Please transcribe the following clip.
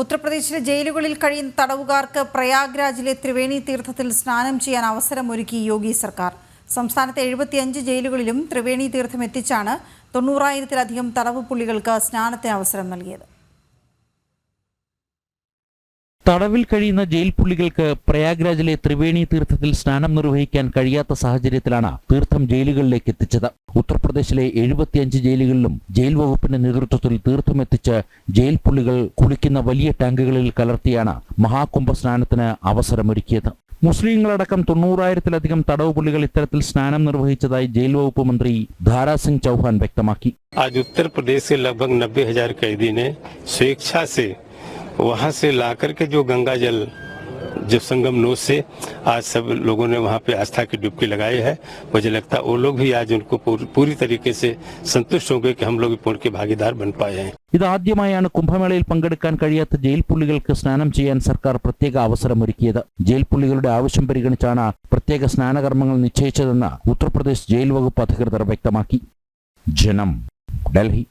ഉത്തർപ്രദേശിലെ ജയിലുകളിൽ കഴിയുന്ന തടവുകാർക്ക് പ്രയാഗ്രാജിലെ ത്രിവേണി തീർത്ഥത്തിൽ സ്നാനം ചെയ്യാൻ അവസരമൊരുക്കി യോഗി സർക്കാർ. സംസ്ഥാനത്തെ എഴുപത്തിയഞ്ച് ജയിലുകളിലും ത്രിവേണി തീർത്ഥം എത്തിച്ചാണ് തൊണ്ണൂറായിരത്തിലധികം തടവ് പുള്ളികൾക്ക് സ്നാനത്തിന് അവസരം നൽകിയത്. തടവിൽ കഴിയുന്ന ജയിൽ പുള്ളികൾക്ക് പ്രയാഗ്രാജിലെ ത്രിവേണി തീർത്ഥത്തിൽ സ്നാനം നിർവഹിക്കാൻ കഴിയാത്ത സാഹചര്യത്തിലാണ് തീർത്ഥം ജയിലുകളിലേക്ക് എത്തിച്ചത് ഉത്തർപ്രദേശിലെ എഴുപത്തിയഞ്ച് ജയിലുകളിലും ജയിൽ വകുപ്പിന്റെ നേതൃത്വത്തിൽ തീർത്ഥം എത്തിച്ച് ജയിൽ പുള്ളികൾ കുളിക്കുന്ന വലിയ ടാങ്കുകളിൽ കലർത്തിയാണ് മഹാകുംഭ സ്നാനത്തിന് അവസരമൊരുക്കിയത് മുസ്ലിങ്ങളടക്കം തൊണ്ണൂറായിരത്തിലധികം തടവ് പുള്ളികൾ ഇത്തരത്തിൽ സ്നാനം നിർവഹിച്ചതായി ജയിൽ വകുപ്പ് മന്ത്രി ധാരാസിംഗ് ചൗഹാൻ വ്യക്തമാക്കി आज उत्तर प्रदेश से लगभग नब्बे हजार कैदी ने स्वेच्छा से वहां से लाकर के जो गंगा जल जो संगम नोज से आज सब लोगों ने वहां पे आस्था की डुबकी लगाई है मुझे लगता है वो लोग भी आज उनको पूरी, पूरी तरीके से संतुष्ट होंगे कि हम लोग भी पुण्य के भागीदार बन पाए हैं ഇതാദ്യമായാണ് കുംഭമേളയിൽ പങ്കെടുക്കാൻ കഴിയാത്ത ജയിൽ പുള്ളികൾക്ക് സ്നാനം ചെയ്യാൻ സർക്കാർ പ്രത്യേക അവസരമൊരുക്കിയത് ജയിൽ പുള്ളികളുടെ ആവശ്യം പരിഗണിച്ചാണ് പ്രത്യേക സ്നാനകർമ്മങ്ങൾ നിശ്ചയിച്ചതെന്ന് ഉത്തർപ്രദേശ് ജയിൽ വകുപ്പ് അധികൃതർ വ്യക്തമാക്കി ജനം ഡൽഹി